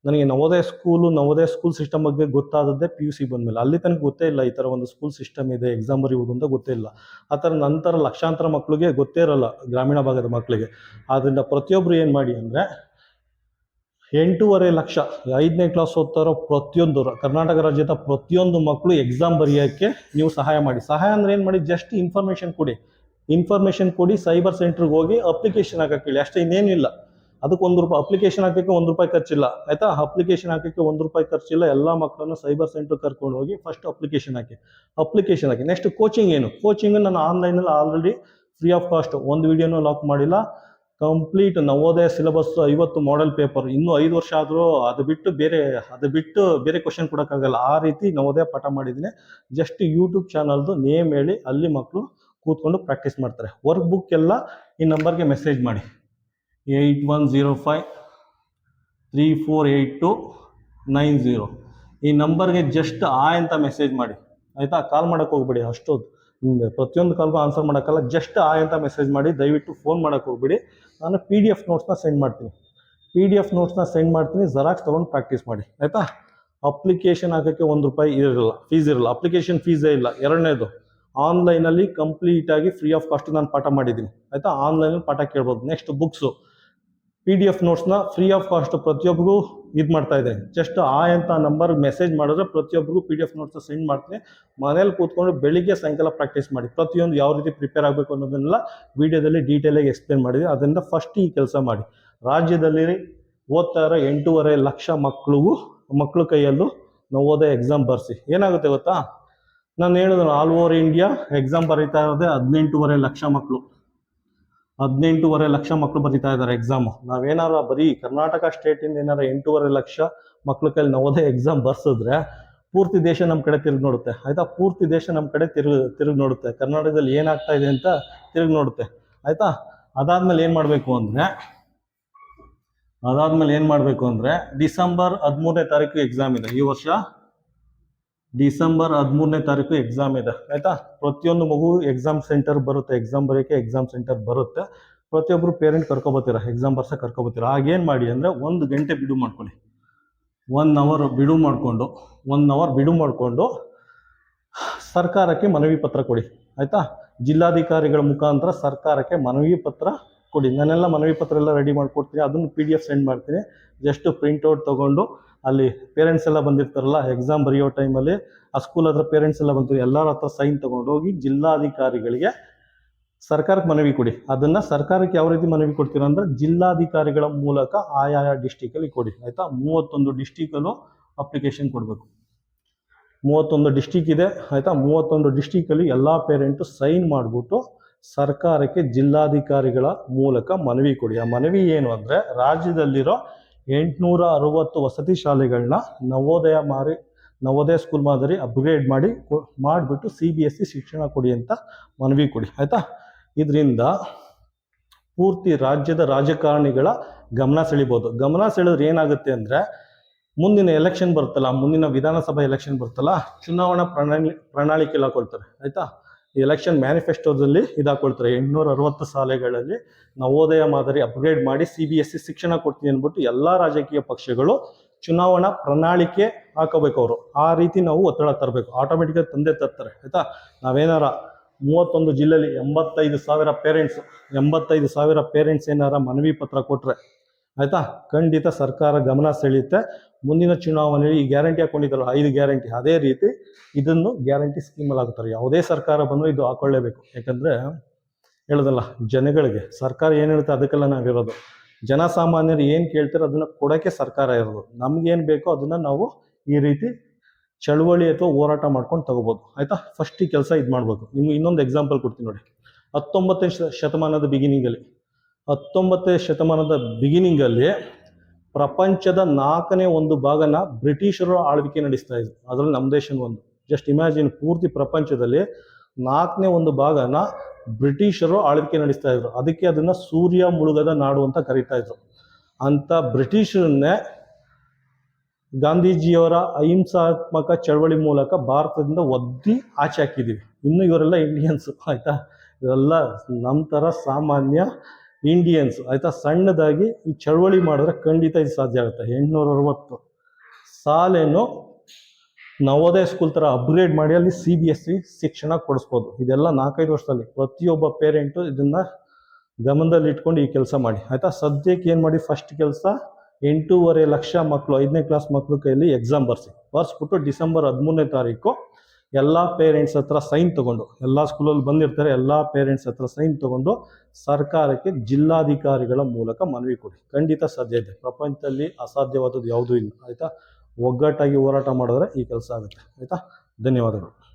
ನನಗೆ Navodaya school Navodaya school system ಬಗ್ಗೆ ಗೊತ್ತಾದದ್ದೇ ಪಿ ಯು ಸಿ ಬಂದಮೇಲೆ. ಅಲ್ಲಿ ತನಕ ಗೊತ್ತೇ ಇಲ್ಲ ಈ ಥರ ಒಂದು ಸ್ಕೂಲ್ ಸಿಸ್ಟಮ್ ಇದೆ ಎಕ್ಸಾಮ್ ಬರೆಯುವುದು ಅಂತ ಗೊತ್ತೇ ಇಲ್ಲ. ಆ ಥರ ನಂತರ ಲಕ್ಷಾಂತರ ಮಕ್ಕಳಿಗೆ ಗೊತ್ತೇ ಇರಲ್ಲ, ಗ್ರಾಮೀಣ ಭಾಗದ ಮಕ್ಕಳಿಗೆ ಆದ್ದರಿಂದ ಪ್ರತಿಯೊಬ್ಬರು ಏನು ಮಾಡಿ ಅಂದರೆ ಎಂಟೂವರೆ ಲಕ್ಷ, ಐದನೇ ಕ್ಲಾಸ್ ಓದ್ತಾ ಇರೋ ಪ್ರತಿಯೊಂದು ಕರ್ನಾಟಕ ರಾಜ್ಯದ ಪ್ರತಿಯೊಂದು ಮಕ್ಕಳು ಎಕ್ಸಾಮ್ ಬರೆಯೋಕ್ಕೆ ನೀವು ಸಹಾಯ ಮಾಡಿ. ಸಹಾಯ ಅಂದ್ರೆ ಏನು ಮಾಡಿ? ಜಸ್ಟ್ ಇನ್ಫಾರ್ಮೇಷನ್ ಕೊಡಿ. ಇನ್ಫಾರ್ಮೇಷನ್ ಕೊಡಿ ಸೈಬರ್ ಸೆಂಟ್ರಿಗೆ ಹೋಗಿ ಅಪ್ಲಿಕೇಶನ್ ಹಾಕಕ್ಕೆ ಹೇಳಿ. ಅಷ್ಟೇ ಇನ್ನೇನಿಲ್ಲ ಅದಕ್ಕೆ ಒಂದು ರೂಪಾಯಿ ಅಪ್ಲಿಕೇಶನ್ ಹಾಕಕ್ಕೆ ಒಂದು ರೂಪಾಯಿ ಖರ್ಚಿಲ್ಲ. ಆಯ್ತಾ? ಅಪ್ಲಿಕೇಶನ್ ಹಾಕಕ್ಕೆ ಒಂದು ರೂಪಾಯಿ ಖರ್ಚಿಲ್ಲ. ಎಲ್ಲ ಮಕ್ಕಳನ್ನು ಸೈಬರ್ ಸೆಂಟರ್ ಕರ್ಕೊಂಡು ಹೋಗಿ ಫಸ್ಟ್ ಅಪ್ಲಿಕೇಶನ್ ಹಾಕಿ. ಅಪ್ಲಿಕೇಶನ್ ಹಾಕಿ. ನೆಕ್ಸ್ಟ್ ಕೋಚಿಂಗ್ ಏನು? ಕೋಚಿಂಗ್ ನಾನು ಆನ್ಲೈನಲ್ಲಿ ಆಲ್ರೆಡಿ ಫ್ರೀ ಆಫ್ ಕಾಸ್ಟ್ ಒಂದು ವಿಡಿಯೋನೂ ಲಾಕ್ ಮಾಡಿಲ್ಲ. ಕಂಪ್ಲೀಟ್ ನವೋದಯ ಸಿಲೆಬಸ್ ಐವತ್ತು ಮಾಡೆಲ್ ಪೇಪರ್ ಇನ್ನೂ ಐದು ವರ್ಷ ಆದರೂ ಅದು ಬಿಟ್ಟು ಬೇರೆ ಅದು ಬಿಟ್ಟು ಬೇರೆ ಕ್ವಶನ್ ಕೊಡೋಕ್ಕಾಗಲ್ಲ. ಆ ರೀತಿ ನವೋದಯ ಪಾಠ ಮಾಡಿದ್ದೀನಿ. ಜಸ್ಟ್ ಯೂಟ್ಯೂಬ್ ಚಾನಲ್ದು ನೇಮ್ ಹೇಳಿ ಅಲ್ಲಿ ಮಕ್ಕಳು ಕೂತ್ಕೊಂಡು ಪ್ರಾಕ್ಟೀಸ್ ಮಾಡ್ತಾರೆ. ವರ್ಕ್ ಬುಕ್ ಎಲ್ಲ ಈ ನಂಬರ್ಗೆ ಮೆಸೇಜ್ ಮಾಡಿ. Eight one zero five three four eight two nine zero ಈ ನಂಬರ್ಗೆ ಜಸ್ಟ್ ಆ ಅಂತ ಮೆಸೇಜ್ ಮಾಡಿ. ಆಯಿತಾ? ಕಾಲ್ ಮಾಡೋಕ್ಕೆ ಹೋಗ್ಬೇಡಿ ಅಷ್ಟು ಹ್ಮ್, ಪ್ರತಿಯೊಂದು ಕಾಲ್ಗೂ ಆನ್ಸರ್ ಮಾಡೋಕ್ಕಲ್ಲ ಜಸ್ಟ್ ಆ ಅಂತ ಮೆಸೇಜ್ ಮಾಡಿ, ದಯವಿಟ್ಟು ಫೋನ್ ಮಾಡೋಕ್ಕೆ ಹೋಗ್ಬಿಡಿ. ನಾನು ಪಿ ಡಿ ಎಫ್ ನೋಟ್ಸ್ನ ಸೆಂಡ್ ಮಾಡ್ತೀನಿ. ಪಿ ಡಿ ಎಫ್ ನೋಟ್ಸ್ನ ಸೆಂಡ್ ಮಾಡ್ತೀನಿ ಜೆರಾಕ್ಸ್ ತೊಗೊಂಡು ಪ್ರಾಕ್ಟೀಸ್ ಮಾಡಿ. ಆಯಿತಾ? ಅಪ್ಲಿಕೇಶನ್ ಹಾಕೋಕ್ಕೆ ಒಂದು ರೂಪಾಯಿ ಇರಲ್ಲ ಫೀಸ್ ಇರಲ್ಲ ಅಪ್ಲಿಕೇಶನ್ ಫೀಸೇ ಇಲ್ಲ. ಎರಡನೇದು ಆನ್ಲೈನಲ್ಲಿ ಕಂಪ್ಲೀಟಾಗಿ ಫ್ರೀ ಆಫ್ ಕಾಸ್ಟ್ ನಾನು ಪಾಠ ಮಾಡಿದ್ದೀನಿ. ಆಯಿತಾ? ಆನ್ಲೈನಲ್ಲಿ ಪಾಠ ಕೇಳ್ಬೋದು. Next books P D F ನೋಟ್ಸ್ನ free of cost ಪ್ರತಿಯೊಬ್ಬರಿಗೂ ಇದು ಮಾಡ್ತಾ ಇದೆ. ಜಸ್ಟ್ ಆ ಅಂತ ನಂಬರ್ ಮೆಸೇಜ್ ಮಾಡಿದ್ರೆ ಪ್ರತಿಯೊಬ್ಬರಿಗೂ P D F notes send ಮಾಡ್ತೀನಿ. ಮನೇಲಿ ಕೂತ್ಕೊಂಡು ಬೆಳಿಗ್ಗೆ ಸಾಯಂಕಾಲ ಪ್ರಾಕ್ಟೀಸ್ ಮಾಡಿ. ಪ್ರತಿಯೊಂದು ಯಾವ ರೀತಿ ಪ್ರಿಪೇರ್ ಆಗಬೇಕು ಅನ್ನೋದನ್ನೆಲ್ಲ ವಿಡಿಯೋದಲ್ಲಿ ಡೀಟೇಲಾಗಿ ಎಕ್ಸ್ಪ್ಲೇನ್ ಮಾಡಿದೆ ಅದರಿಂದ ಫಸ್ಟ್ ಈ ಕೆಲಸ ಮಾಡಿ. ರಾಜ್ಯದಲ್ಲಿ ಓದ್ತಾ ಇರೋ ಎಂಟೂವರೆ ಲಕ್ಷ ಮಕ್ಕಳಿಗೂ ಮಕ್ಕಳ ಕೈಯಲ್ಲೂ ನಾವು ಓದೋ ಎಕ್ಸಾಮ್ ಬರೆಸಿ. ಏನಾಗುತ್ತೆ ಗೊತ್ತಾ? ನಾನು ಹೇಳಿದ್ರು ಆಲ್ ಓವರ್ ಇಂಡಿಯಾ ಎಕ್ಸಾಮ್ ಬರೀತಾ ಇರೋದೇ ಹದಿನೆಂಟೂವರೆ ಲಕ್ಷ ಮಕ್ಕಳು ಹದಿನೆಂಟೂವರೆ ಲಕ್ಷ ಮಕ್ಕಳು ಬರೀತಾ ಇದ್ದಾರೆ ಎಕ್ಸಾಮು ನಾವೇನಾರ ಬರೀ ಕರ್ನಾಟಕ ಸ್ಟೇಟಿಂದ ಏನಾರ ಎಂಟೂವರೆ ಲಕ್ಷ ಮಕ್ಳ ಕೈಲಿ ನವೋದಯ ಎಕ್ಸಾಮ್ ಬರ್ಸಿದ್ರೆ ಪೂರ್ತಿ ದೇಶ ನಮ್ಮ ಕಡೆ ತಿರುಗಿ ನೋಡುತ್ತೆ. ಆಯಿತಾ? ಪೂರ್ತಿ ದೇಶ ನಮ್ಮ ಕಡೆ ತಿರುಗಿ ತಿರುಗಿ ನೋಡುತ್ತೆ. ಕರ್ನಾಟಕದಲ್ಲಿ ಏನಾಗ್ತಾ ಇದೆ ಅಂತ ತಿರುಗಿ ನೋಡುತ್ತೆ. ಆಯಿತಾ? ಅದಾದ್ಮೇಲೆ ಏನು ಮಾಡಬೇಕು ಅಂದರೆ, ಅದಾದ್ಮೇಲೆ ಏನು ಮಾಡಬೇಕು ಅಂದರೆ, ಡಿಸೆಂಬರ್ ಹದಿಮೂರನೇ ತಾರೀಕು ಎಕ್ಸಾಮ್ ಇದೆ. ಈ ವರ್ಷ ಡಿಸೆಂಬರ್ ಹದಿಮೂರನೇ ತಾರೀಕು ಎಕ್ಸಾಮ್ ಇದೆ, ಆಯ್ತಾ? ಪ್ರತಿಯೊಂದು ಮಗು ಎಕ್ಸಾಮ್ ಸೆಂಟರ್ ಬರುತ್ತೆ ಎಕ್ಸಾಮ್ ಬರೋಕ್ಕೆ ಎಕ್ಸಾಮ್ ಸೆಂಟರ್ ಬರುತ್ತೆ. ಪ್ರತಿಯೊಬ್ಬರು ಪೇರೆಂಟ್ ಕರ್ಕೊಬತ್ತೀರ? ಎಕ್ಸಾಮ್ ಬರ್ಸ ಕರ್ಕೊಬತ್ತೀರ? ಆಗೇನು ಮಾಡಿ ಅಂದರೆ ಒಂದು ಗಂಟೆ ಬಿಡು ಮಾಡ್ಕೊಳ್ಳಿ. ಒನ್ ಅವರ್ ಬಿಡು ಮಾಡಿಕೊಂಡು ಒನ್ ಅವರ್ ಬಿಡು ಮಾಡಿಕೊಂಡು ಸರ್ಕಾರಕ್ಕೆ ಮನವಿ ಪತ್ರ ಕೊಡಿ, ಆಯಿತಾ? ಜಿಲ್ಲಾಧಿಕಾರಿಗಳ ಮುಖಾಂತರ ಸರ್ಕಾರಕ್ಕೆ ಮನವಿ ಪತ್ರ ಕೊಡಿ. ನಾನೆಲ್ಲ ಮನವಿ ಪತ್ರ ಎಲ್ಲ ರೆಡಿ ಮಾಡಿಕೊಡ್ತೀನಿ, ಅದನ್ನು ಪಿ ಡಿ ಎಫ್ ಸೆಂಡ್ ಮಾಡ್ತೀನಿ ಜಸ್ಟ್ ಪ್ರಿಂಟ್ಔಟ್ ತೊಗೊಂಡು ಅಲ್ಲಿ ಪೇರೆಂಟ್ಸ್ ಎಲ್ಲ ಬಂದಿರ್ತಾರಲ್ಲ ಎಕ್ಸಾಮ್ ಬರೆಯೋ ಟೈಮಲ್ಲಿ ಆ ಸ್ಕೂಲ್ ಹತ್ರ ಪೇರೆಂಟ್ಸ್ ಎಲ್ಲ ಬಂತು ಎಲ್ಲರ ಹತ್ರ ಸೈನ್ ತೊಗೊಂಡು ಹೋಗಿ ಜಿಲ್ಲಾಧಿಕಾರಿಗಳಿಗೆ ಸರ್ಕಾರಕ್ಕೆ ಮನವಿ ಕೊಡಿ. ಅದನ್ನು ಸರ್ಕಾರಕ್ಕೆ ಯಾವ ರೀತಿ ಮನವಿ ಕೊಡ್ತೀರ ಅಂದರೆ ಜಿಲ್ಲಾಧಿಕಾರಿಗಳ ಮೂಲಕ ಆಯಾಯ ಡಿಸ್ಟಿಕಲ್ಲಿ ಕೊಡಿ. ಆಯಿತಾ? ಮೂವತ್ತೊಂದು ಡಿಸ್ಟಿಕಲ್ಲೂ ಅಪ್ಲಿಕೇಶನ್ ಕೊಡಬೇಕು. ಮೂವತ್ತೊಂದು ಡಿಸ್ಟಿಕ್ ಇದೆ, ಆಯಿತಾ? ಮೂವತ್ತೊಂದು ಡಿಸ್ಟಿಕಲ್ಲಿ ಎಲ್ಲ ಪೇರೆಂಟು ಸೈನ್ ಮಾಡಿಬಿಟ್ಟು ಸರ್ಕಾರಕ್ಕೆ ಜಿಲ್ಲಾಧಿಕಾರಿಗಳ ಮೂಲಕ ಮನವಿ ಕೊಡಿ. ಆ ಮನವಿ ಏನು ಅಂದರೆ ರಾಜ್ಯದಲ್ಲಿರೋ ಎಂಟುನೂರ ಅರವತ್ತು ವಸತಿ ಶಾಲೆಗಳನ್ನ ನವೋದಯ ಮಾರಿ, ನವೋದಯ ಸ್ಕೂಲ್ ಮಾದರಿ ಅಪ್ಗ್ರೇಡ್ ಮಾಡಿ ಮಾಡಿಬಿಟ್ಟು ಸಿ ಬಿ ಎಸ್ ಸಿ ಶಿಕ್ಷಣ ಕೊಡಿ ಅಂತ ಮನವಿ ಕೊಡಿ. ಆಯಿತಾ? ಇದರಿಂದ ಪೂರ್ತಿ ರಾಜ್ಯದ ರಾಜಕಾರಣಿಗಳ ಗಮನ ಸೆಳಿಬೋದು. ಗಮನ ಸೆಳೆದ್ರೆ ಏನಾಗುತ್ತೆ ಅಂದರೆ ಮುಂದಿನ ಎಲೆಕ್ಷನ್ ಬರುತ್ತಲ್ಲ, ಮುಂದಿನ ವಿಧಾನಸಭಾ ಎಲೆಕ್ಷನ್ ಬರುತ್ತಲ್ಲ, ಚುನಾವಣಾ ಪ್ರಣಾಳಿ ಪ್ರಣಾಳಿಕೆ ಕೊಡ್ತಾರೆ. ಆಯಿತಾ? ಎಲೆಕ್ಷನ್ ಮ್ಯಾನಿಫೆಸ್ಟೋದಲ್ಲಿ ಇದಾಕೊಳ್ತಾರೆ. ಎಂಟುನೂರ ಅರವತ್ತು ಶಾಲೆಗಳಲ್ಲಿ ನವೋದಯ ಮಾದರಿ ಅಪ್ಗ್ರೇಡ್ ಮಾಡಿ ಸಿ ಬಿ ಎಸ್ ಸಿ ಶಿಕ್ಷಣ ಕೊಡ್ತೀನಿ ಅಂದ್ಬಿಟ್ಟು ಎಲ್ಲ ರಾಜಕೀಯ ಪಕ್ಷಗಳು ಚುನಾವಣಾ ಪ್ರಣಾಳಿಕೆ ಹಾಕೋಬೇಕು ಅವರು. ಆ ರೀತಿ ನಾವು ಒತ್ತಡ ತರಬೇಕು. ಆಟೋಮೆಟಿಕಾಗಿ ತಂದೆ ತರ್ತಾರೆ. ಆಯಿತಾ? ನಾವೇನಾರ ಮೂವತ್ತೊಂದು ಜಿಲ್ಲೆಯಲ್ಲಿ ಎಂಬತ್ತೈದು ಸಾವಿರ ಪೇರೆಂಟ್ಸ್ ಎಂಬತ್ತೈದು ಸಾವಿರ ಪೇರೆಂಟ್ಸ್ ಏನಾರ ಮನವಿ ಪತ್ರ ಕೊಟ್ಟರೆ ಆಯ್ತಾ? ಖಂಡಿತ ಸರ್ಕಾರ ಗಮನ ಸೆಳೆಯುತ್ತೆ. ಮುಂದಿನ ಚುನಾವಣೆಯಲ್ಲಿ ಈ ಗ್ಯಾರಂಟಿ ಹಾಕೊಂಡಿದ್ದಾರಲ್ಲ, ಐದು ಗ್ಯಾರಂಟಿ. ಅದೇ ರೀತಿ ಇದನ್ನು ಗ್ಯಾರಂಟಿ ಸ್ಕೀಮಲ್ಲಿ ಹಾಕ್ತಾರೆ. ಯಾವುದೇ ಸರ್ಕಾರ ಬಂದರೂ ಇದು ಹಾಕೊಳ್ಳೇಬೇಕು. ಯಾಕಂದರೆ ಹೇಳೋದಲ್ಲ, ಜನಗಳಿಗೆ ಸರ್ಕಾರ ಏನು ಹೇಳುತ್ತೆ ಅದಕ್ಕೆಲ್ಲ ನಾವಿರೋದು. ಜನಸಾಮಾನ್ಯರು ಏನು ಕೇಳ್ತಾರೆ ಅದನ್ನು ಕೊಡೋಕ್ಕೆ ಸರ್ಕಾರ ಇರೋದು. ನಮ್ಗೇನು ಬೇಕೋ ಅದನ್ನು ನಾವು ಈ ರೀತಿ ಚಳುವಳಿ ಅಥವಾ ಹೋರಾಟ ಮಾಡ್ಕೊಂಡು ತಗೋಬೋದು. ಆಯಿತಾ? ಫಸ್ಟ್ ಈ ಕೆಲಸ ಇದು ಮಾಡ್ಬೇಕು ನಿಮ್ಗೆ ಇನ್ನೊಂದು ಎಕ್ಸಾಂಪಲ್ ಕೊಡ್ತೀನಿ ನೋಡಿ. ಹತ್ತೊಂಬತ್ತನೇ ಶತಮಾನದ ಬಿಗಿನಿಂಗಲ್ಲಿ ಹತ್ತೊಂಬತ್ತನೇ ಶತಮಾನದ ಬಿಗಿನಿಂಗಲ್ಲಿ ಪ್ರಪಂಚದ ನಾಲ್ಕನೇ ಒಂದು ಭಾಗನ ಬ್ರಿಟಿಷರು ಆಳ್ವಿಕೆ ನಡೆಸ್ತಾ ಇದ್ರು. ಅದರಲ್ಲಿ ನಮ್ಮ ದೇಶನ ಒಂದು. ಜಸ್ಟ್ ಇಮ್ಯಾಜಿನ್ ಪೂರ್ತಿ ಪ್ರಪಂಚದಲ್ಲಿ ನಾಲ್ಕನೇ ಒಂದು ಭಾಗನ ಬ್ರಿಟಿಷರು ಆಳ್ವಿಕೆ ನಡೆಸ್ತಾ ಇದ್ರು. ಅದಕ್ಕೆ ಅದನ್ನ ಸೂರ್ಯ ಮುಳುಗದ ನಾಡು ಅಂತ ಕರೀತಾ ಇದ್ರು. ಅಂತ ಬ್ರಿಟಿಷರನ್ನೇ ಗಾಂಧೀಜಿಯವರ ಅಹಿಂಸಾತ್ಮಕ ಚಳವಳಿ ಮೂಲಕ ಭಾರತದಿಂದ ಒದ್ದಿ ಆಚೆ ಹಾಕಿದ್ದೀವಿ ಇನ್ನು ಇವರೆಲ್ಲ ಇಂಡಿಯನ್ಸ್ ಆಯ್ತಾ? ಇವರೆಲ್ಲ ನಮ್ಮ ಥರ ಸಾಮಾನ್ಯ ಇಂಡಿಯನ್ಸ್ ಆಯಿತಾ? ಸಣ್ಣದಾಗಿ ಈ ಚಳವಳಿ ಮಾಡಿದ್ರೆ ಖಂಡಿತ ಇದು ಸಾಧ್ಯ ಆಗುತ್ತೆ. ಎಂಟುನೂರ ಅರವತ್ತು ಸಾಲೇನು ನವೋದಯ ಸ್ಕೂಲ್ ಥರ ಅಪ್ಗ್ರೇಡ್ ಮಾಡಿ ಅಲ್ಲಿ ಸಿ ಬಿ ಎಸ್ ಸಿ ಶಿಕ್ಷಣ ಕೊಡಿಸ್ಬೋದು. ಇದೆಲ್ಲ ನಾಲ್ಕೈದು ವರ್ಷದಲ್ಲಿ ಪ್ರತಿಯೊಬ್ಬ ಪೇರೆಂಟು ಇದನ್ನು ಗಮನದಲ್ಲಿ ಇಟ್ಕೊಂಡು ಈ ಕೆಲಸ ಮಾಡಿ. ಆಯಿತಾ? ಸದ್ಯಕ್ಕೆ ಏನು ಮಾಡಿ? ಫಸ್ಟ್ ಕೆಲಸ ಎಂಟೂವರೆ ಲಕ್ಷ ಮಕ್ಕಳು ಐದನೇ ಕ್ಲಾಸ್ ಮಕ್ಕಳು ಕೈಯಲ್ಲಿ ಎಕ್ಸಾಮ್ ಬರ್ಸಿ. ಬರ್ಸ್ಬಿಟ್ಟು ಡಿಸೆಂಬರ್ ಹದಿಮೂರನೇ ತಾರೀಕು ಎಲ್ಲ ಪೇರೆಂಟ್ಸ್ ಹತ್ರ ಸೈನ್ ತಗೊಂಡು, ಎಲ್ಲ ಸ್ಕೂಲಲ್ಲಿ ಬಂದಿರ್ತಾರೆ, ಎಲ್ಲ ಪೇರೆಂಟ್ಸ್ ಹತ್ರ ಸೈನ್ ತಗೊಂಡು ಸರ್ಕಾರಕ್ಕೆ ಜಿಲ್ಲಾಧಿಕಾರಿಗಳ ಮೂಲಕ ಮನವಿ ಕೊಡಿ. ಖಂಡಿತ ಸಾಧ್ಯ ಇದೆ. ಪ್ರಪಂಚದಲ್ಲಿ ಅಸಾಧ್ಯವಾದದ್ದು ಯಾವುದೂ ಇಲ್ಲ. ಆಯಿತಾ? ಒಗ್ಗಟ್ಟಾಗಿ ಹೋರಾಟ ಮಾಡಿದ್ರೆ ಈ ಕೆಲಸ ಆಗುತ್ತೆ. ಆಯಿತಾ? ಧನ್ಯವಾದಗಳು.